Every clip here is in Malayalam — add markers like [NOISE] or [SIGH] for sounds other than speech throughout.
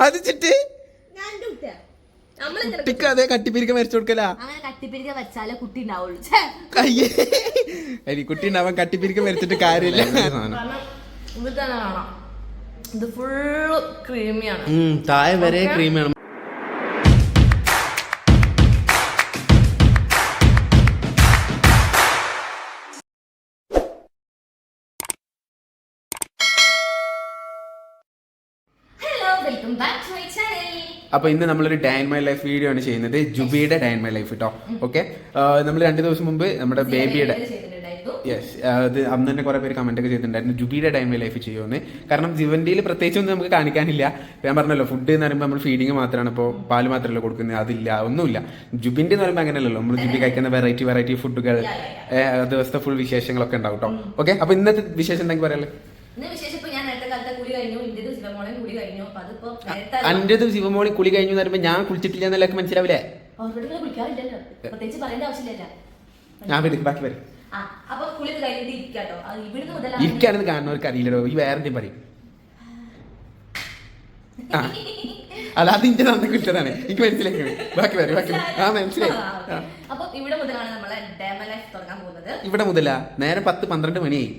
അത് ചിട്ട് കുട്ടിക്ക് അതേ കട്ടിപ്പിരിക്ക മരിച്ചു കൊടുക്കല. കുട്ടി. അയ്യേ ഉണ്ടാവാൻ കട്ടിപ്പിരിക്ക മരിച്ചിട്ട് കാര്യമില്ല. ഇത് ഫുൾ ക്രീമിയാണ് താഴെ വരെ ക്രീമാണ് welcome back to my channel. അപ്പൊ ഇന്ന് നമ്മളൊരു day in my life video ആണ് ചെയ്യുന്നത്. ജുബിയുടെ ഡേ ഇൻ മൈ ലൈഫ് കേട്ടോ ഓക്കെ നമ്മൾ രണ്ട് ദിവസം മുമ്പ് നമ്മുടെ ബേബിയുടെ യെസ് അത് അന്ന് തന്നെ കുറെ പേര് കമന്റ് ഒക്കെ ചെയ്തിട്ടുണ്ടായിരുന്നു. ജുബിയുടെ ടൈം ലൈഫ് ചെയ്യുമെന്ന്. കാരണം ജിവന്റിയിൽ പ്രത്യേകിച്ച് ഒന്നും നമുക്ക് കാണിക്കാനില്ല. ഞാൻ പറഞ്ഞല്ലോ ഫുഡ് എന്ന് പറയുമ്പോൾ നമ്മൾ ഫീഡിങ് മാത്രമാണ് ഇപ്പോൾ പാൽ മാത്രമല്ല കൊടുക്കുന്നത്. അതില്ല ഒന്നുമില്ല. ജുബിന്റെ എന്ന് പറയുമ്പോൾ അങ്ങനെയല്ലല്ലോ. നമ്മൾ ജുബി കഴിക്കുന്ന വെറൈറ്റി വെറൈറ്റി ഫുഡുകൾ ദിവസത്തെ ഫുൾ വിശേഷങ്ങളൊക്കെ ഉണ്ടാവും കേട്ടോ ഓക്കെ അപ്പൊ ഇന്നത്തെ വിശേഷം എന്തെങ്കിലും പറയാല്ലേ ഇന്ന് വിശേഷം ഇപ്പൊ ഞാൻ നേരത്തെ കാലത്തെ കുളി കഴിഞ്ഞു ഇന്ത്യയുടെ ശിവമോളയും കുളി കഴിഞ്ഞു അപ്പൊ ദിവസം ശിവമോളി കുളി കഴിഞ്ഞു പറയുമ്പോ ഞാൻ കുളിച്ചിട്ടില്ല എന്നല്ലൊക്കെ മനസ്സിലാവില്ലേ? ഞാൻ വരും ബാക്കി വരും. അത് ഇരിക്കാണെന്ന് കാണുന്നവർക്ക് അറിയില്ലല്ലോ ഈ വേറെ എന്തെങ്കിലും പറയും. ആ അല്ല അതിന്റെ നന്ദി കിട്ടതാണ് എനിക്ക് മനസ്സിലാക്കി ബാക്കി വരും ബാക്കി. ആ മനസ്സിലായി. അപ്പൊ ഇവിടെ മുതലാണ് നമ്മളെ ഡേമ ലൈഫ് തുടങ്ങാൻ പോകുന്നത്. ഇവിടെ മുതല. നേരെ പത്ത് പന്ത്രണ്ട് മണിയായി.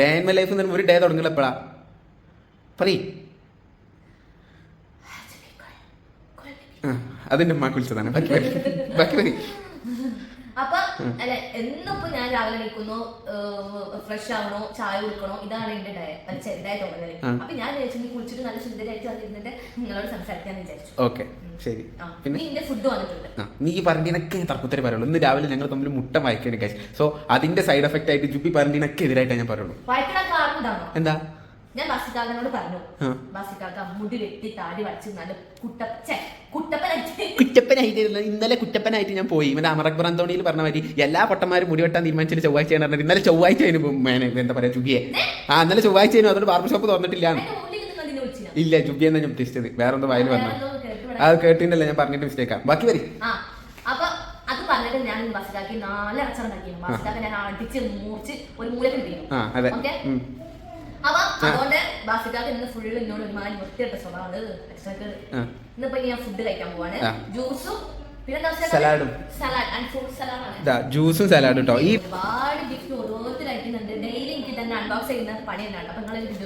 ഡേ മൈ ലൈഫ് എന്ന് പറയുമ്പോൾ ഒരു ഡേ തുടങ്ങില്ല എപ്പോഴാ? പറയ് ആ അതിന്റെ അമ്മ വിളിച്ചതാണ് ബാക്കി വരി. ബാക്കി വരി. അപ്പൊ അല്ലെ എന്നിപ്പോ ഞാൻ രാവിലെ നിൽക്കുന്നു ഫ്രഷ് ആവണോ ചായ കുടിക്കണോ ഇതാണ് എന്റെ ഡയ അല്ല ചെറുതായ ആ. അപ്പൊ ഞാൻ വിചാരിച്ചു നീ കുളിച്ചിട്ട് നല്ല സുന്ദരമായിട്ട് വന്നിരുന്നിട്ട് നിങ്ങളോട് സംസാരിക്കാന്ന് വിചാരിച്ചു. ഓക്കെ ശരി. പിന്നെ? എന്റെ ഫുഡ് വന്നിട്ടുണ്ട്. നീ പറഞ്ഞതിനൊക്കെ തർക്കത്തരെ പറയുള്ളൂ. ഇന്ന് രാവിലെ ഞങ്ങൾ തമ്മിൽ മുട്ട വായിക്കാണ് സോ അതിന്റെ സൈഡ് എഫക്ട് ആയിട്ട് ജുബി പറഞ്ഞതിനൊക്കെ എതിരായിട്ടാണ് ഞാൻ പറയുള്ളൂ. വയറ്റിടാൻ കാരണം എന്താ? ഞാൻ ബാസിക്കാക്കനോട് പറഞ്ഞു. ആ. ബാസിക്കാക്ക മുടി വെട്ടി താടി വടിച്ച് നല്ല കുട്ടപ്പ കുട്ടപ്പനായിട്ട്. കുറ്റപ്പനായിട്ട് ഇന്നലെ കുറ്റപ്പനായിട്ട് ഞാൻ പോയി. മറ്റേ അമറക് അന്തോണിയിൽ പറഞ്ഞ മാതിരി എല്ലാ പൊട്ടന്മാരും മുടി വെട്ടാൻ തീരുമാനിച്ചിട്ട് ചൊവ്വാഴ്ച പറഞ്ഞത് ഇന്നലെ ചൊവ്വാഴ്ച അതിന് എന്താ പറയാ ചുബിയെ ആ ഇന്നലെ ചൊവ്വാഴ്ച അതിന് അതുകൊണ്ട് ബാർബർ ഷോപ്പ് തുറന്നിട്ടില്ല. ഇല്ല ജുബി എന്നാ ഞാൻ ഉദ്ദേശിച്ചത്. വേറെ എന്തോ വായിൽ വന്നു. അത് കേട്ടിട്ടല്ല ഞാൻ പറഞ്ഞിട്ട് മിസ്റ്റേക്കാ ബാക്കി വരി അപ്പൊ അത് പറഞ്ഞിട്ട് ഞാൻ ബസ്സിലാക്കി നാല് ബസ്സിലാക്കി ഞാൻ അടിച്ച് മൂർച്ച് ഒരു മൂലക്ക് കിട്ടിയിരുന്നു ഓക്കെ. അപ്പൊ അതുകൊണ്ട് ബാസിക്കാക്ക് ഇന്ന് ഫുള്ള് എന്നോട് ഒരുമാതിരി വൃത്തിയിട്ട സ്വഭാവമാണ് എക്സ്ട്രാ ആ. ഇന്നിപ്പോ ഞാൻ ഫുഡ് കഴിക്കാൻ പോവാണ്. ജ്യൂസും സലാഡും. ജ്യൂസും സലാഡും കേട്ടോ ഈ ഒരുപാട് ഗിഫ്റ്റ് ഓരോരുത്തർ അയക്കുന്നുണ്ട് ഡെയിലി എനിക്ക് തന്നെ അൺബോക്സ് ചെയ്യുന്ന പണി തന്നെയാണ് അപ്പൊ എനിക്ക്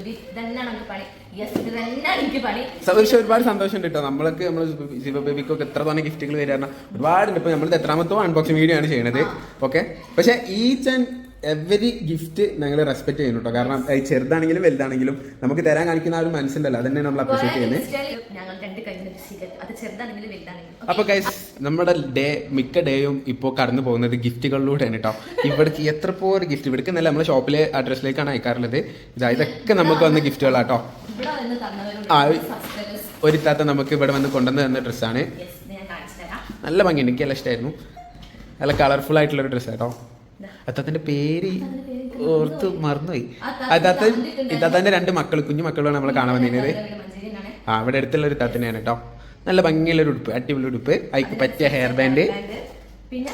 പണി. യെസ് ഇത് തന്നെയാണ് എനിക്ക് പണി. ഒരുപാട് സന്തോഷമുണ്ട് കേട്ടോ നമ്മൾക്ക് നമ്മൾ ശിവബേബിക്കൊക്കെ എത്ര തവണ ഗിഫ്റ്റുകൾ തരാറുണ്ട് ഒരുപാടുണ്ട്. ഇപ്പൊ നമ്മൾ എത്രാമത്തോ അൺബോക്സിംഗ് വീഡിയോ ആണ് ചെയ്യണത്. ഓക്കെ പക്ഷെ ഈച്ച് ആൻഡ് എവരി ഗിഫ്റ്റ് ഞങ്ങൾ റെസ്പെക്ട് ചെയ്യുന്നു കേട്ടോ കാരണം ചെറുതാണെങ്കിലും വലുതാണെങ്കിലും നമുക്ക് തരാൻ കാണിക്കുന്ന ആ ഒരു മനസ്സിലല്ല അതന്നെ നമ്മൾ അപ്രീഷിയേറ്റ് ചെയ്യുന്നത്. അപ്പൊ ഗൈസ് നമ്മുടെ ഡേ മിക്ക ഡേയും ഇപ്പോൾ കടന്നു പോകുന്നത് ഗിഫ്റ്റുകളിലൂടെയാണ് കേട്ടോ ഇവിടേക്ക് എത്ര പോര് ഗിഫ്റ്റ് ഇവിടേക്ക് നല്ല നമ്മുടെ ഷോപ്പിലെ അഡ്രസ്സിലേക്കാണ് അയക്കാറുള്ളത്. ഇതാ ഇതൊക്കെ നമുക്ക് വന്ന ഗിഫ്റ്റുകളാട്ടോ ഇവിടെ ആ, ഒരു താത്ത നമുക്ക് ഇവിടെ വന്ന് കൊണ്ടുവന്ന് തന്ന ഡ്രസ്സാണ് നല്ല ഭംഗിയുണ്ട്. എനിക്ക് നല്ല ഇഷ്ടമായിരുന്നു നല്ല കളർഫുൾ ആയിട്ടുള്ള ഒരു ഡ്രസ്സ് അത്തത്തിന്റെ പേര് ഓർത്ത് മറന്നുപോയി. അതാത്ത ഇത്താത്തന്റെ രണ്ട് മക്കൾ കുഞ്ഞു മക്കളാണ് നമ്മളെ കാണാൻ വന്നിരുന്നത്. ആ അവിടെ അടുത്തുള്ള ഒരു താത്തനെയാണ് കേട്ടോ. നല്ല ഭംഗിയുള്ള ഒരു ഉടുപ്പ് അടിപൊളി ഉടുപ്പ്. അതിക്ക് പറ്റിയ ഹെയർ ബാൻഡ് പിന്നെ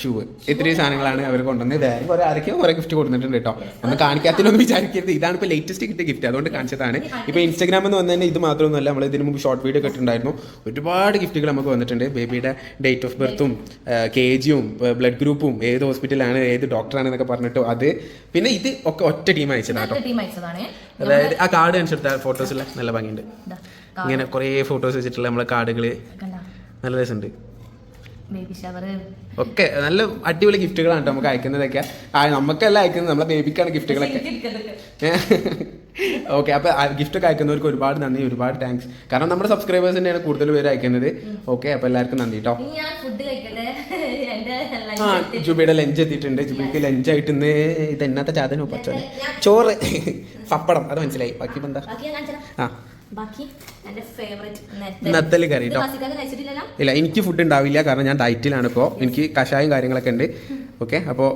ഷൂ ഇത്രയും സാധനങ്ങളാണ് അവർ കൊണ്ടുവന്നത്. വേറെ കുറെ ആരൊക്കെയോ കുറെ ഗിഫ്റ്റ് കൊടുത്തിട്ടുണ്ട് കേട്ടോ. ഒന്ന് കാണിക്കാത്തതിലൊന്നും വിചാരിക്കരുത്. ഇതാണ് ഇപ്പോൾ ലേറ്റസ്റ്റ് കിട്ടിയ ഗിഫ്റ്റ് അതുകൊണ്ട് കാണിച്ചതാണ്. ഇപ്പോൾ ഇൻസ്റ്റാഗ്രാമിൽ നിന്ന് വന്നതന്നെ ഇത് മാത്രമൊന്നുമല്ല നമ്മൾ ഇതിന് മുമ്പ് ഷോർട്ട് വീഡിയോ കിട്ടുന്നുണ്ടായിരുന്നു ഒരുപാട് ഗിഫ്റ്റുകൾ നമുക്ക് വന്നിട്ടുണ്ട്. ബേബിയുടെ ഡേറ്റ് ഓഫ് ബർത്തും കെ ജിയും ബ്ലഡ് ഗ്രൂപ്പും ഏത് ഹോസ്പിറ്റലാണ് ഏത് ഡോക്ടറാണ് എന്നൊക്കെ പറഞ്ഞിട്ട് അത് പിന്നെ ഇത് ഒക്കെ ഒറ്റ ടീം അയച്ചതാണ് കേട്ടോ. അതായത് ആ കാർഡ് കാണിച്ചെടുത്ത ഫോട്ടോസിലെ നല്ല ഭംഗിയുണ്ട്. ഇങ്ങനെ കുറേ ഫോട്ടോസ് വെച്ചിട്ടുള്ള നമ്മളെ കാർഡുകൾ നല്ല രസമുണ്ട്. ബേബി ഷവർ ഒക്കെ നല്ല അടിപൊളി ഗിഫ്റ്റുകളാണ് നമുക്ക് അയക്കുന്നതൊക്കെ. ആ നമുക്കല്ല അയക്കുന്നത് നമ്മളെ ബേബിക്കാണ് ഗിഫ്റ്റുകളൊക്കെ. ഓക്കെ [LAUGHS] അപ്പൊ ഗിഫ്റ്റ് ഒക്കെ അയക്കുന്നവർക്ക് ഒരുപാട് നന്ദി ഒരുപാട് താങ്ക്സ് കാരണം നമ്മുടെ സബ്സ്ക്രൈബേഴ്സ് തന്നെയാണ് കൂടുതൽ പേര് അയക്കുന്നത്. ഓക്കെ അപ്പൊ എല്ലാവർക്കും നന്ദി കേട്ടോ ആ ജുബിയുടെ ലഞ്ച് എത്തിയിട്ടുണ്ട്. ജുബിക്ക് ലഞ്ച് ആയിട്ട് ഇന്ന് ഇത് എന്നാത്ത ചാതനോ പച്ചോനെ ചോറ്. [LAUGHS] പപ്പടം. അത് മനസ്സിലായി. ബാക്കി എന്താ? ആ. ബാക്കി എന്റെ ഫേവറേറ്റ് നത്തൽ. കറി ഇല്ല എനിക്ക് ഫുഡ് ഉണ്ടാവില്ല കാരണം ഞാൻ ഡയറ്റിലാണ് ഇപ്പോൾ എനിക്ക് കഷായം കാര്യങ്ങളൊക്കെ ഉണ്ട് ഓക്കെ അപ്പോൾ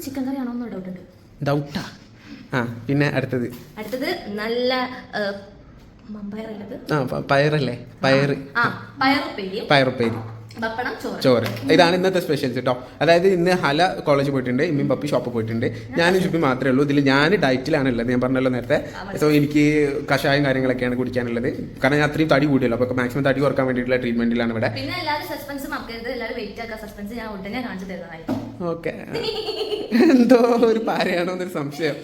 ചിക്കൻ കറി ആണോ ഡൗട്ട് ഉണ്ട്. ഡൗട്ടാ ആ. പിന്നെ അടുത്തത്. അടുത്തത് നല്ല പയറല്ലേ പയറ്. പയറുപ്പേരി. പപ്പടം ചോറ്. ഇതാണ് ഇന്നത്തെ സ്പെഷ്യൽസ് കേട്ടോ അതായത് ഇന്ന് ഹല കോളേജ് പോയിട്ടുണ്ട് ഇമ്മിയും പപ്പി ഷോപ്പ് പോയിട്ടുണ്ട്. ഞാനും ചുപ്പി മാത്രമേ ഉള്ളൂ. ഇതിൽ ഞാൻ ഡയറ്റിലാണ് ഉള്ളത്. ഞാൻ പറഞ്ഞല്ലോ നേരത്തെ. സോ എനിക്ക് കഷായം കാര്യങ്ങളൊക്കെയാണ് കുടിക്കാനുള്ളത്. കാരണം ഞാൻ അത്രയും തടി കൂടിയല്ലോ. അപ്പൊ മാക്സിമം തടി കുറയ്ക്കാൻ വേണ്ടിയിട്ടുള്ള ട്രീറ്റ്മെന്റിലാണ് ഇവിടെ. ഓക്കെ എന്തോ ഒരു പാരയാണോ എന്നൊരു സംശയം.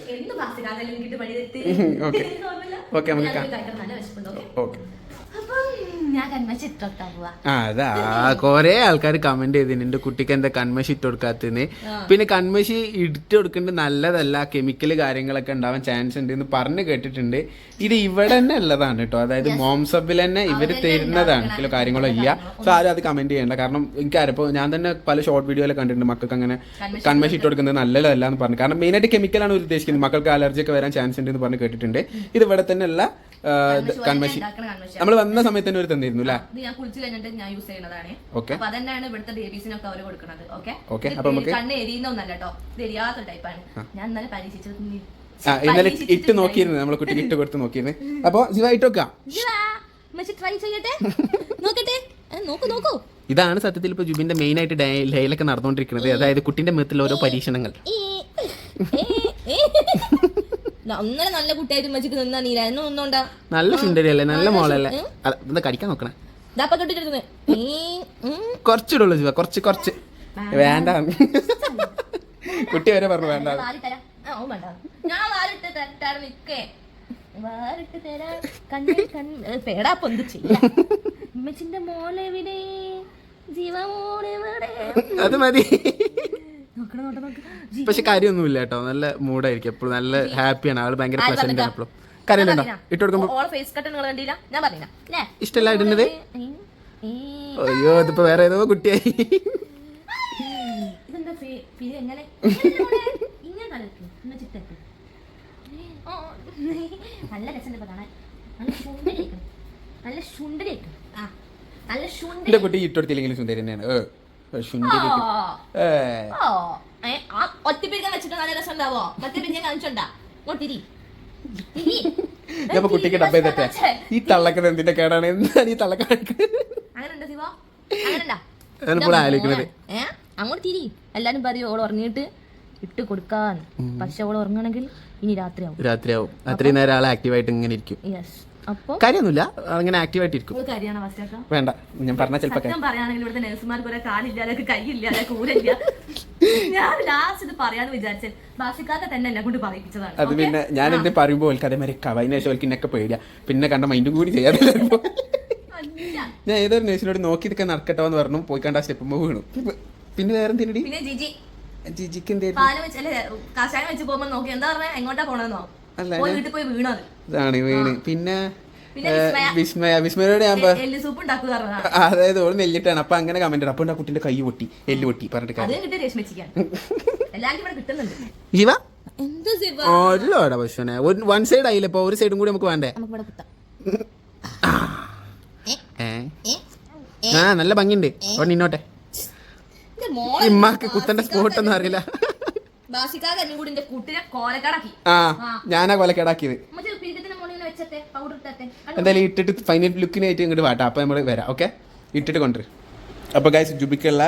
ഓക്കെ ഓക്കെ [LAUGHS] [LAUGHS] നമുക്ക് ഓക്കെ ഓക്കെ അപ്പം ഞാൻ കന്മച്ച് ഇട്ടോട്ടാ പോവാ ആ, അതാ. കൊറേ ആൾക്കാർ കമന്റ് ചെയ്തിന്. എന്റെ കുട്ടിക്ക് എന്താ കൺമശി ഇട്ട് കൊടുക്കാത്തതിന് പിന്നെ കൺമശി ഇട്ട് കൊടുക്കേണ്ടത് നല്ലതല്ല. കെമിക്കൽ കാര്യങ്ങളൊക്കെ ഉണ്ടാവാൻ ചാൻസ് ഉണ്ട് എന്ന് പറഞ്ഞു കേട്ടിട്ടുണ്ട്. ഇത് ഇവിടെ തന്നെ ഉള്ളതാണ് കേട്ടോ. അതായത് മോംസബിൽ തന്നെ ഇവർ തരുന്നതാണ്. ചില കാര്യങ്ങളോ ഇല്ല. സോ ആരും അത് കമന്റ് ചെയ്യണ്ട. കാരണം എനിക്കറിയപ്പോ ഞാൻ തന്നെ പല ഷോർട്ട് വീഡിയോയിലൊക്കെ കണ്ടിട്ടുണ്ട്. മക്കൾക്ക് അങ്ങനെ കൺമശി ഇട്ട് കൊടുക്കുന്നത് നല്ലതല്ല എന്ന് പറഞ്ഞു. കാരണം മെയിനായിട്ട് കെമിക്കലാണ് ഉദ്ദേശിക്കുന്നത്. മക്കൾക്ക് അലർജി ഒക്കെ വരാൻ ചാൻസ് ഉണ്ട് എന്ന് പറഞ്ഞ് കേട്ടിട്ടുണ്ട്. ഇത് ഇവിടെ തന്നെ നമ്മൾ വന്ന സമയത്ത് തന്നെ ഒരു തന്നിരുന്നു അല്ലേ? ഞാൻ കുളിച്ച് കഴിഞ്ഞിട്ട് ഞാൻ യൂസ് ചെയ്യുന്നതാണ്. ഓക്കെ അപ്പൊ അതന്നെയാണ് ഇവിടുത്തെ ബേബീസിനൊക്കെ അവർ കൊടുക്കുന്നത് ഓക്കെ Okay, അപ്പൊ നമുക്ക് കണ്ണ് എരിയുന്ന ഒന്നല്ല കേട്ടോ. ഇത് എരിയാത്ത ടൈപ്പാണ് ഞാൻ ഇന്നലെ പരീക്ഷിച്ചത് ആ ഇന്നലെ ഇട്ട് നോക്കിയിരുന്നു. നമ്മളെ കുട്ടിക്ക് ഇട്ട് കൊടുത്ത് നോക്കിയിരുന്നു. അപ്പൊ ശിവ ഇട്ട് വെക്കാം ഇതാ, ട്രൈ ചെയ്യട്ടെ? നോക്കട്ടെ? ഏ, നോക്കൂ നോക്കൂ. ഇതാണ് സത്യത്തിൽ ഇപ്പൊ ജുബിന്റെ മെയിൻ ആയിട്ട് ഡയലൊക്കെ ലൈലൊക്കെ നടന്നുകൊണ്ടിരിക്കുന്നത് അതായത് കുട്ടിന്റെ മുഖത്തിൽ ഓരോ പരീക്ഷണങ്ങൾ. അങ്ങനെ നല്ല കുട്ടിയായിട്ട് മച്ചിക്ക് നിന്നാ നീല. എന്നും നിന്നോണ്ടാ? നല്ല സുന്ദരിയല്ലേ നല്ല മോളല്ലേ? എന്താ കടിക്കാൻ നോക്കണേ? ഇതാപ്പ കെട്ടിട്ടിരുന്നത് കുറച്ചിടുള്ളൂ ജീവ കുറച്ച് കുറച്ച്. വേണ്ട. [LAUGHS] കുട്ടി വരെ പറഞ്ഞു വേണ്ട. അത് മതി. പക്ഷെ കാര്യമൊന്നുമില്ല കേട്ടോ. നല്ല മൂഡായിരിക്കും എപ്പോഴും നല്ല ഹാപ്പിയാണ് ആൾ ഭയങ്കര പ്ലസന്റ് ആണ് എപ്പോഴും. കരയുന്നുണ്ടോ ഇട്ട് കൊടുക്കുമ്പോ അല്ലേ ഇഷ്ടമല്ല ഇടുന്നത്. അയ്യോ ഇതിപ്പോ വേറെ ഏതോ കുട്ടിയായി. നല്ല രസമുണ്ട് ഇപ്പൊ കാണാൻ. നല്ല നല്ല കുട്ടി ഇട്ടൊടുത്തില്ലെങ്കിലും സുന്ദരി തന്നെയാണ്. ഏ, ഏ, ഓ. ഏ, ആ ഒറ്റപ്പിരിക്കാൻ വെച്ചിട്ട് നല്ല രസം ഉണ്ടാവോ? മറ്റേ പിന്നെ കാണിച്ചോണ്ടാ. ഓ തിരി. തിരി. [LAUGHS] ഞാൻ കുട്ടിക്ക് ഡബ് ചെയ്തിട്ടെ ഈ തള്ളക്കത് എന്തിന്റെ കേടാണ്? എന്താണ് ഈ തള്ള കാണിക്കുന്നത് അങ്ങനെയുണ്ടോ ശിവ? [LAUGHS] ഏ അങ്ങോട്ട് തിരി. എല്ലാരും പറയും ഓൾ ഉറങ്ങിയിട്ട് ഇട്ട് കൊടുക്കാൻ. പക്ഷെ ഓൾ ഉറങ്ങണമെങ്കിൽ ഇനി രാത്രിയാവും. രാത്രിയാവും. അത്രയും നേരം ആളെ ആക്റ്റീവായിട്ട് ഇങ്ങനെ ഇരിക്കും. യെസ് കാര്യമൊന്നുമില്ല. അങ്ങനെ ആക്റ്റീവായിട്ട് ഇരിക്കും വേണ്ട. ഞാൻ പറഞ്ഞ ചിലപ്പോ സത്യം പറയുകയാണെങ്കിൽ ഇവിടുത്തെ നഴ്സുമാർക്ക് ഒരേ കാലില്ല കൈയില്ല കൂരില്ല ഞാൻ ലാസ്റ്റ് ഇത് പറയാന്ന് വിചാരിച്ചത് ബാസിക്കാക്ക തന്നെ എന്നെ കൊണ്ട് പറയിപ്പിച്ചതാണ്. അത് പിന്നെ ഞാൻ എന്നെ പറയുമ്പോൾ ഓൽക്ക് അതേമാതിരി കവൈന ശേഷം ഓൽക്ക് പേടിയാ. പിന്നെ കണ്ട മൈൻഡും കൂടി ചെയ്യാതെ. ഞാൻ ഏതൊരു നേഴ്സിനോട് നോക്കി ഇതൊക്കെ നടക്കട്ടോ എന്ന് പറഞ്ഞു പോയി കണ്ട സ്റ്റെപ്പുമ്പോ വീണു. പിന്നെ വേറെ എന്തിനടി ജിജിക്ക് എന്തേ പാൽ വെച്ച് പോകുമ്പോ നോക്കി. എന്താ പറഞ്ഞാ? എങ്ങോട്ടാ പോണെന്നോ? വീട്ടിൽ പോയി വീണത് ഇതാണ് വീണ്. പിന്നെ വിസ്മയ. വിസ്മയ വിസ്മയോട് ഞാൻ അതായത് ഓൾ നെല്ലിട്ടാണ്. അപ്പൊ അങ്ങനെ കമന്റ് അപ്പൊ ആ കുട്ടിന്റെ കൈ പൊട്ടി എല്ല് പൊട്ടി പറഞ്ഞിട്ട് ജീവ എന്ത് ശിവ? ഒരു ലോടാ പശുവിനെ. വൺ സൈഡ് ആയില്ല ഇപ്പൊ? ഒരു സൈഡും കൂടി നമുക്ക് വേണ്ടേ? നമുക്ക് ഇവിടെ കുത്താം. ഏ? ആ നല്ല ഭംഗിയുണ്ട്. അവിടെ നിന്നോട്ടെ. ഇമ്മക്ക് കുത്തന്റെ സ്പോട്ട് ഒന്നും അറിയില്ല. കുട്ടിനെ കോലക്കാടാക്കി. ആ ഞാനാ കൊലക്കേടാക്കിയത്. എന്തായാലും ഇട്ടിട്ട് ഫൈനൽ ലുക്കിനായിട്ട് ഇങ്ങോട്ട് വാട്ടാ. അപ്പൊ നമ്മൾ വരാം ഓക്കെ ഇട്ടിട്ട് കൊണ്ടുവരും അപ്പൊ ഗൈസ് ജുബിക്കുള്ള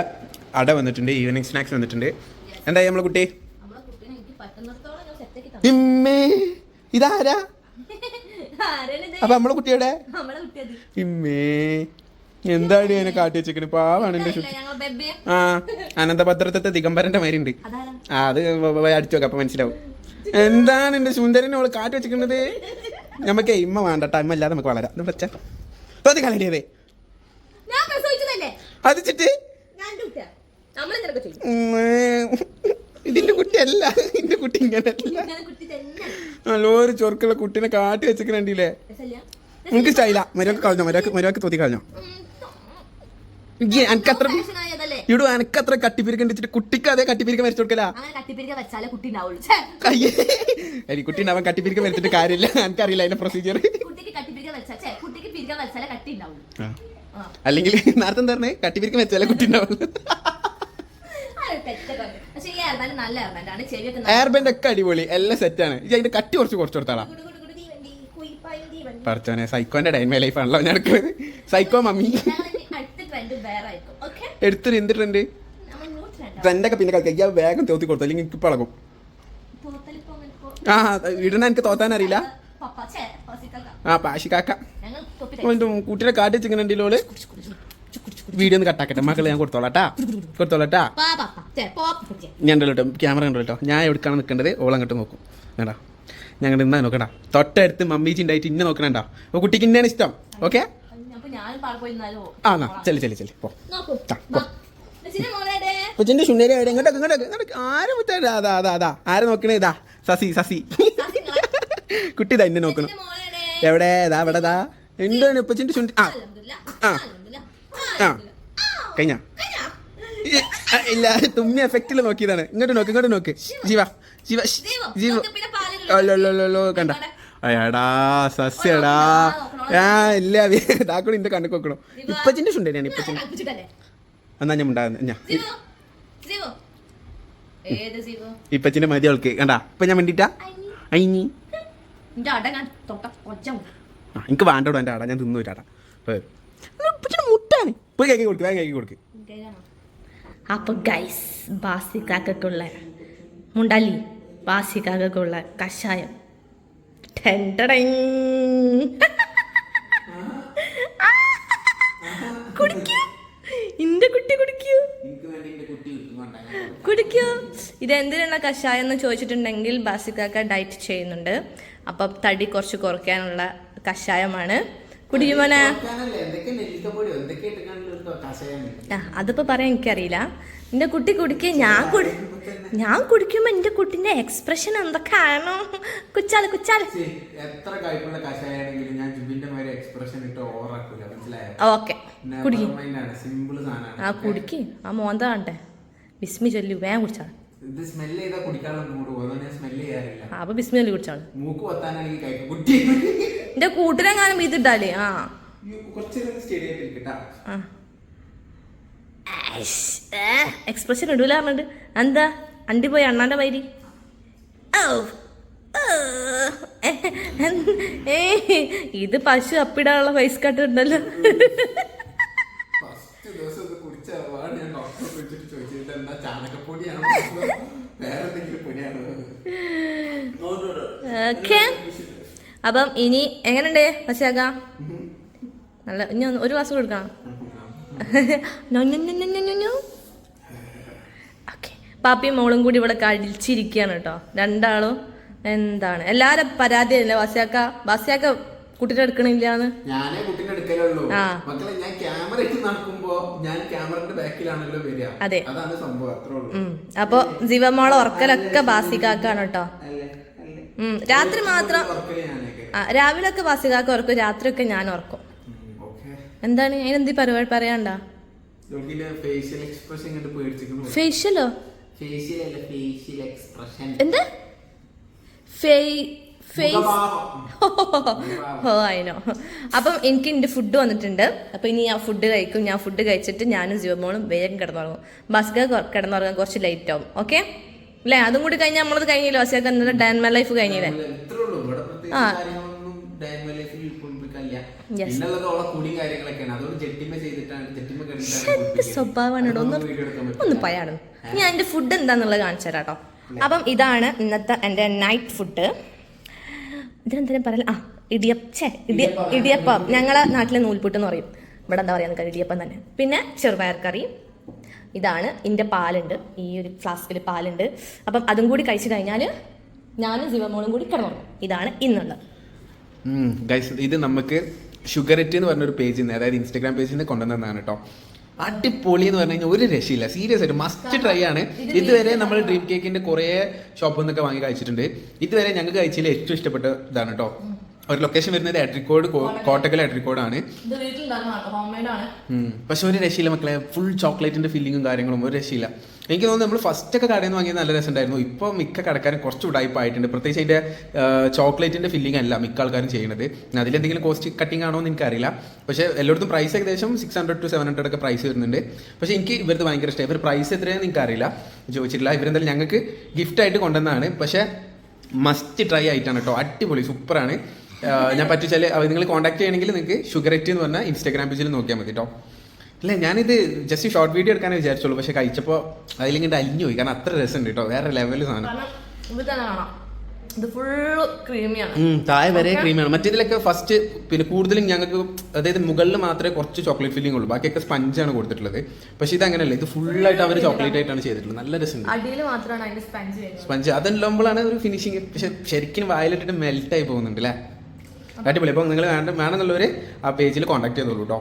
അട വന്നിട്ടുണ്ട് ഈവനിങ് സ്നാക്സ് വന്നിട്ടുണ്ട്. എന്തായി നമ്മളെ കുട്ടി? നമ്മളെ കുട്ടീനെ എനിക്ക് പറ്റുന്നിടത്തോളം ഞാൻ സെറ്റാക്കി തന്നു. ഇമ്മേ ഇതാരാ? [LAUGHS] അപ്പൊ നമ്മളെ കുട്ടിയുടെ നമ്മളെ ഇമ്മേ എന്താണ് അതിനെ കാട്ടി വെച്ചേക്കണ്? പാവാണ് എന്റെ ബെബെ ആ അനന്തപത്രത്തെ ദിഗംബരന്റെ മരുണ്ട് ആ അത് അടിച്ചു നോക്കാം അപ്പൊ മനസ്സിലാവും. എന്താണ് എന്റെ സുന്ദരനെ അവൾ കാട്ടി വെച്ചിരിക്കുന്നത് നമുക്ക് ഇമ്മ വേണ്ടട്ട ഇമ്മ അല്ലാതെ നമുക്ക് വളരാം. ഇത് വെച്ചാ അത് ചിട്ട്. ഇതിന്റെ കുട്ടിയല്ല ഇതിന്റെ കുട്ടി ഇങ്ങനെയല്ല തന്നെ. നല്ലൊരു ചൊറുക്കുള്ള കുട്ടീനെ കാട്ടി വെച്ചിരിക്കണ്ടില്ലേ നിങ്ങൾക്ക് ഇഷ്ടമായില്ല മര്യാദയ്ക്ക് കളഞ്ഞോ? മരക്ക് മര്യാദയ്ക്ക് തോത്തി കളഞ്ഞോ? എനിക്ക് ഇവിടെ എനിക്കത്ര കട്ടിപ്പിരിക്കൻ വെച്ചിട്ട് കുട്ടിക്ക് അതേ കട്ടിപ്പിരിക്കൻ വരച്ചു കൊടുക്കല? കുട്ടി ഉണ്ടാവാൻ കട്ടിപ്പിരിക്കൻ വരച്ചിട്ട് കാര്യമില്ല. എനിക്കറിയില്ല അതിന്റെ പ്രൊസീജിയർ. അല്ലെങ്കിൽ നേരത്തെ എന്താ പറഞ്ഞേ? കട്ടിപ്പിരിക്കൻ വെച്ചാലേ കുട്ടി ഉണ്ടാവുള്ളൂ. എയർബാൻഡ് ഒക്കെ അടിപൊളി. എല്ലാം സെറ്റാണ് ഈ അതിന്റെ കട്ടി കുറച്ച് കുറച്ച് കൊടുത്താളാ. പറച്ചോനെ സൈക്കോന്റെ ഡൈൻമേ ലൈഫ് ആണല്ലോ ഞാൻ എടുക്കുന്നത് സൈക്കോ മമ്മി. എടുത്തൊരു എന്ത് ട്രെൻഡ് ട്രെൻഡൊക്കെ പിന്നെ കളിക്കാം. ഞാൻ വേഗം തോത്തി കൊടുത്തു. അല്ലെങ്കിൽ എനിക്ക് പളകും ആ ഇടണ എനിക്ക് തോത്താൻ അറിയില്ല. ആ തൊപ്പി അവന്റെ കുട്ടിയുടെ കാട്ടി വെച്ചിട്ടുണ്ടല്ലോ വീഡിയോ ഒന്ന് കട്ടാക്കട്ടെ മക്കളെ ഞാൻ കൊടുത്തോളാട്ടാ കൊടുത്തോളാട്ടാ ഞാൻ ഉണ്ടല്ലോ കേട്ടോ ക്യാമറ ഉണ്ടല്ലോ ഞാൻ എവിടേക്കാണ് നിൽക്കേണ്ടത് ഓളങ്ങോട്ട് നോക്കും. വേണ്ടാ ഞങ്ങൾ ഇന്നാ നോക്കണ്ട. തൊട്ടടുത്ത് മമ്മീച്ചി ഉണ്ടായിട്ട് ഇന്നെ നോക്കണണ്ട. അപ്പോൾ കുട്ടിക്ക് ഇന്നാണ് ഇഷ്ടം. ഓക്കെ ആ എന്നാ ചെല്ലി ചെല്ലി ചെല്ലി പോ. കൊച്ചിന്റെ ശുണ്ണേരി ഇങ്ങോട്ടൊക്കെ ഇങ്ങോട്ടൊക്കെ ഇങ്ങോട്ടൊക്കെ ആരും മുത്തേടാ അതാ അതാ അതാ ആരെ നോക്കണേ? ഇതാ സസി സസി. കുട്ടി ഇതാ എന്നെ നോക്കണം. എവിടെ? ഇതാ ഇവിടെ ഇതാ എന്താണ് ഇപ്പച്ചിന്റെ ചുണ്ടി? ആ. ആ. കഴിഞ്ഞ? ഇല്ല തുമ്മി എഫക്റ്റിൽ നോക്കിയതാണ്. ഇങ്ങോട്ട് നോക്ക് ഇങ്ങോട്ട് നോക്ക്. ജീവ. ജീവ ജീവോ, അല്ലോ കണ്ട. അയ്യാടാ സസ്യടാ. ആ ഇല്ല ഇതാക്കൂടെ ഇന്റെ കണ്ണു നോക്കണം ഇപ്പച്ചിന്റെ ഉണ്ട് ഞാൻ കളിപ്പിച്ചിട്ടല്ലേ? എന്നാ ഞാൻ ഉണ്ടാകുന്നത് ഞാൻ? ഇപ്പച്ചിന്റെ മതി അവൾക്ക് കണ്ടാ? ഇപ്പൊ ഞാൻ വേണ്ടിട്ടാ അയ്നി. എനിക്ക് വേണ്ടോ എന്റെ അട ഞാൻ തിന്നു വരാടാ ഇപ്പച്ചിന്റെ മുട്ടാണ്. പോയി കൈക്ക് കൊടുക്ക് വേഗം കൈക്ക് കൊടുക്ക്. അപ്പൊ ഗൈസ് ബാസിക്കാക്കുള്ള മുണ്ടല്ലി ബാസിക്കാക്കുള്ള കഷായം. ടെൻടടങ്. കുടിക്കൂ. ഇന്റെ കുട്ടി കുടിക്കൂ. കുടിക്കൂ. ഇതെന്തിനുള്ള കഷായം എന്ന് ചോദിച്ചിട്ടുണ്ടെങ്കിൽ ബാസിക്കാക്ക ഡയറ്റ് ചെയ്യുന്നുണ്ട്. അപ്പം തടി കുറച്ച് കുറയ്ക്കാനുള്ള കഷായമാണ്. കുടിക്കുമോനെ അതിപ്പോ പറയാൻ എനിക്കറിയില്ല. എന്റെ കുട്ടി കുടിക്കുക ഞാൻ കുടി ഞാൻ കുടിക്കുമ്പോ എന്റെ കുട്ടിന്റെ എക്സ്പ്രഷൻ എന്തൊക്കെയാണോ കുച്ചാൽ കുച്ചാൽ. എത്ര കഴിപ്പുള്ള കഷായാണെങ്കിലും ഞാൻ ജുബിന്റെ എക്സ്പ്രഷൻ ഇട്ട് മനസ്സിലായോ ഓക്കെ. കുടിക്കും. ആ കുടിക്ക്. ആ മോന്ത കാണട്ടെ ബിസ്മി ചൊല്ലി വേഗം കുടിച്ചാണ് ഇത് സ്മെല്ല് ചെയ്താൽ കുടിക്കാനുള്ള മൂഡ് പോകും. സ്മെല്ല് ചെയ്യാറില്ല. ആ അപ്പൊ ബിസ്മി ചൊല്ലി കുടിച്ചാണ് മൂക്ക് പൊത്താനാണെങ്കിൽ കഴിക്കും കുട്ടി. എന്റെ കൂട്ടിനെങ്ങാനും ഇതിട്ടാലേ ആ. എക്സ്പ്രഷൻ ഇടൂല പറഞ്ഞിട്ട്. എന്താ? അണ്ടി പോയി അണ്ണാന്റെ വൈരി. ഓ. ഏയ്, ഇത് പശു അപ്പിടാനുള്ള പൈസ കട്ടുണ്ടല്ലോ ഓക്കെ. അപ്പം ഇനി എങ്ങനെയുണ്ട് പശയാക്ക നല്ല ഇനി ഒരു ഗ്ലാസ് കൊടുക്കണം ഓക്കെ പാപ്പിയും മോളും കൂടി ഇവിടെ കഴിച്ചിരിക്കുകയാണ് കേട്ടോ. രണ്ടാളും എന്താണ്? എല്ലാരും പരാതി അല്ലേ വാസിയാക്ക വാസിയാക്ക എടുക്കണില്ലാന്ന്? ഞാനേ കുട്ടീനെ എടുക്കലുള്ളൂ. മക്കളെ ഞാൻ ക്യാമറ ഇട്ട് നടക്കുമ്പോ ഞാൻ ക്യാമറന്റെ ബാക്കിലാണല്ലോ വരിക. അതെ. അതാണ് സംഭവം അത്രേ ഉള്ളൂ. അപ്പൊ ജീവമോളെ ഉറക്കലൊക്കെ ബാസിക്കാക്കാണ് കേട്ടോ. രാത്രി മാത്രം രാവിലെ ഒക്കെ ബാസികാക്ക ഉറക്കും രാത്രി ഒക്കെ ഞാൻ ഉറക്കും. എന്താണ്? അതിനെന്ത് പരിപാടി പറയാണ്ട ഫേഷ്യലോ ഫേഷ്യൽ എക്സ്പ്രഷൻ എന്ത്? ഫേസ് ഫേസ് ഓ അതിനോ അപ്പം എനിക്ക് എന്റെ ഫുഡ് വന്നിട്ടുണ്ട്. അപ്പം ഇനി ആ ഫുഡ് കഴിക്കും. ഞാൻ ഫുഡ് കഴിച്ചിട്ട് ഞാനും ജീവമോളും വേഗം കിടന്നുറങ്ങും. ബസ്ക കിടന്നുറങ്ങാൻ കുറച്ച് ലേറ്റ് ആവും. ഓക്കെ അല്ലേ? അതും കൂടി കഴിഞ്ഞാൽ നമ്മളത് കഴിഞ്ഞില്ല? ബസ്സൊക്കെ ഡാൻ ഡാൻമ ലൈഫ് കഴിഞ്ഞില്ല? ആ. എന്റെ സ്വഭാവമാണ്. ഒന്ന് ഒന്ന് ഞാൻ എന്റെ ഫുഡ് എന്താന്നുള്ളത് കാണിച്ചു തരാം കേട്ടോ അപ്പം ഇതാണ് ഇന്നത്തെ എന്റെ നൈറ്റ് ഫുഡ് ഇതിനെന്തിനും പറയല? ആ ഇടിയപ്പ. ഇടിയ ഇടിയപ്പം. ഞങ്ങളെ നാട്ടിലെ നൂൽപുട്ട് എന്ന് പറയും. ഇവിടെ എന്താ പറയുക നിങ്ങൾക്ക് ഇടിയപ്പം തന്നെ. പിന്നെ ചെറുപയർ കറി. ഇതാണ് എന്റെ പാലുണ്ട്. ഈ ഒരു ഫ്ലാസ്കിൽ പാലുണ്ട്. അപ്പം അതും കൂടി കഴിച്ചു കഴിഞ്ഞാൽ ഞാനും ജീവമോളും കൂടി കിടന്നു ഇതാണ് ഇന്നുള്ളത്. ഗൈസ് ഇത് നമുക്ക് ഷുഗർ എറ്റ് എന്ന് പറഞ്ഞൊരു പേജിൽ നിന്ന് അതായത് ഇൻസ്റ്റാഗ്രാം പേജിൽ നിന്ന് കൊണ്ടുവന്നതാണ് കേട്ടോ. അടിപൊളി എന്ന് പറഞ്ഞു കഴിഞ്ഞാൽ ഒരു രക്ഷയില്ല. സീരിയസ് ആയിട്ട് മസ്റ്റ് ട്രൈ ആണ്. ഇതുവരെ നമ്മൾ ഡ്രീം കേക്കിന്റെ കുറേ ഷോപ്പിൽ നിന്നൊക്കെ വാങ്ങി കഴിച്ചിട്ടുണ്ട്. ഇതുവരെ ഞങ്ങൾക്ക് കഴിച്ചതിൽ ഏറ്റവും ഇഷ്ടപ്പെട്ട ഇതാണ് കേട്ടോ ഒരു ലൊക്കേഷൻ വരുന്നത് എട്രിക്കോട് കോട്ടക്കൽ ആണ്. പക്ഷെ ഒരു രക്ഷയില്ല മക്കളെ. ഫുൾ ചോക്ലേറ്റിന്റെ ഫീലിങ്ങും കാര്യങ്ങളും ഒരു രക്ഷയില്ല. എനിക്ക് തോന്നുന്നു നമ്മൾ ഫസ്റ്റ് ഒക്കെ കടയിൽ നിന്ന് വാങ്ങിയത് നല്ല രസമുണ്ടായിരുന്നു. ഇപ്പോൾ മിക്ക കടക്കാരും കുറച്ച് ഉടായ്പ ആയിട്ടുണ്ട് പ്രത്യേകിച്ച് അതിന്റെ ചോക്ലേറ്റിന്റെ ഫില്ലിംഗ് അല്ല മിക്ക ആൾക്കാരും ചെയ്യുന്നത് അതിലെന്തെങ്കിലും കോസ്റ്റ് കട്ടിങ് ആണോ എന്ന് എനിക്കറിയില്ല. പക്ഷേ എല്ലായിടത്തും പ്രൈസ് ഏകദേശം six hundred to seven hundred ഒക്കെ പ്രൈസ് വരുന്നുണ്ട്. പക്ഷേ എനിക്ക് ഇവർക്ക് ഭയങ്കര ഇഷ്ടമായി ഇവർ പ്രൈസ് എത്രയാണെന്ന് എനിക്കറിയില്ല. ചോദിച്ചിട്ടില്ല. ഇവരെന്തായാലും ഞങ്ങൾക്ക് ഗിഫ്റ്റ് ആയിട്ട് കൊണ്ടുവന്നതാണ്. പക്ഷേ മസ്റ്റ് ട്രൈ ആയിട്ടാണ് കേട്ടോ അടിപൊളി സൂപ്പറാണ് ഞാൻ പറ്റിച്ചാൽ നിങ്ങൾ കോൺടാക്ട് ചെയ്യണമെങ്കിൽ നിങ്ങൾക്ക് ഷുഗറേറ്റ് എന്ന് പറഞ്ഞാൽ ഇൻസ്റ്റാഗ്രാം പേജിൽ നോക്കിയാൽ മതി കേട്ടോ അല്ല ഞാനിത് ജസ്റ്റ് ഷോർട്ട് വീഡിയോ എടുക്കാനേ വിചാരിച്ചുള്ളൂ. പക്ഷെ കഴിച്ചപ്പോൾ അതിലിങ്ങോട്ട് അലിഞ്ഞു പോയി. കാരണം അത്ര രസമുണ്ട് കേട്ടോ വേറെ ലെവൽ സാധനം. ഇത് ക്രീമിയാണ് ഉം, താഴെ വരെ ക്രീമിയാണ് മറ്റേതിലൊക്കെ ഫസ്റ്റ് പിന്നെ കൂടുതലും ഞങ്ങൾക്ക് അതായത് മുകളിൽ മാത്രമേ കുറച്ച് ചോക്ലേറ്റ് ഫില്ലിംഗ് ഉള്ളൂ. ബാക്കിയൊക്കെ സ്പഞ്ച് ആണ് കൊടുത്തിട്ടുള്ളത്. പക്ഷെ ഇത് അങ്ങനെയല്ല. ഇത് ഫുള്ളായിട്ട് അവർ ചോക്ലേറ്റ് ആയിട്ടാണ് ചെയ്തിട്ടുള്ളത്. നല്ല രസമുണ്ട് സ്പഞ്ച് അതെല്ലാം ഒരു ഫിനിഷിങ് പക്ഷെ ശരിക്കും വായിലിട്ടിട്ട് മെൽറ്റ് ആയി പോകുന്നുണ്ട് അല്ലേ അടിപൊളി. അപ്പോൾ നിങ്ങൾ വേണ്ട വേണമെന്നുള്ളവർ ആ പേജിൽ കോൺടാക്ട് ചെയ്തോളൂ കേട്ടോ